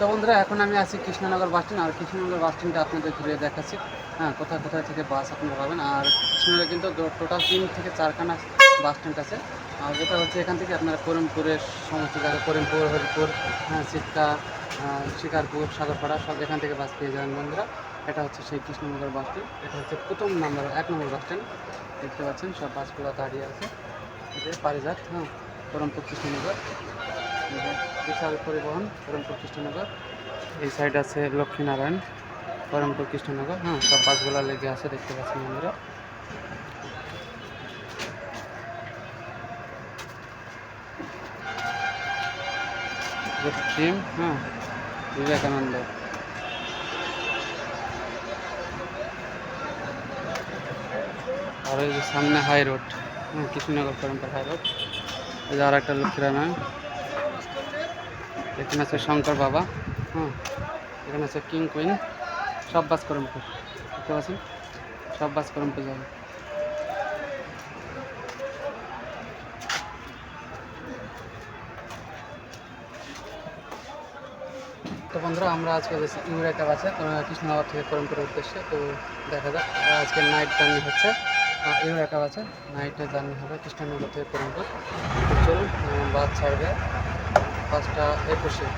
তো বন্ধুরা, এখন আমি আছি কৃষ্ণনগর বাস স্ট্যান্ড আর কৃষ্ণনগর বাস স্ট্যান্ডে আপনাদের ঘুরে দেখাচ্ছি। হ্যাঁ কোথায় কোথায় থেকে বাস আপনারা পাবেন, আর কৃষ্ণনগরে কিন্তু টোটাল তিন থেকে চারখানা বাস স্ট্যান্ড আছে। আর যেটা হচ্ছে এখান থেকে আপনারা করিমপুরের সমস্ত জায়গা করিমপুর, হরিপুর হ্যাঁ সিটকা শিকারপুর, সাগরপাড়া, সব এখান থেকে বাস পেয়ে যাবেন বন্ধুরা। এটা হচ্ছে সেই কৃষ্ণনগর বাস স্ট্যান্ড এটা হচ্ছে প্রথম নাম্বার এক নম্বর বাস স্ট্যান্ড দেখতে পাচ্ছেন, সব বাসগুলো দাঁড়িয়ে আছে। পারিজাত হ্যাঁ করমপুর, কৃষ্ণনগর। বিশাল পরিবহন করমপুর কৃষ্ণনগর। এই সাইড আছে লক্ষ্মীনারায়ণ করমপুর কৃষ্ণনগর। হ্যাঁ সব বাসগুলো লেগে আছে, দেখতে পাচ্ছেন বন্ধুরা পশ্চিম হ্যাঁ বিবেকানন্দ। আর ওই যে সামনে হাই রোড হ্যাঁ কৃষ্ণনগর করমপুর হাই রোড এই যে আর একটা লক্ষ্মীনারায়ণ। এখানে আছে শঙ্কর বাবা হ্যাঁ এখানে আছে কিং কুইন সব বাস করমপুর দেখতে পাচ্ছেন সব বাস করমপুর যাবে। তো বন্ধুরা, আমরা আজকে ইউরেকা বাসে কৃষ্ণনগর থেকে করমপুরের উদ্দেশ্যে, তো দেখা যাক, আজকে নাইট জার্নি হচ্ছে। ইউরেকা বাসে নাইটে জার্নি হবে কৃষ্ণনগর থেকে করমপুর। চলুন বাস ছাড়বে। পাঁচটা একুশে।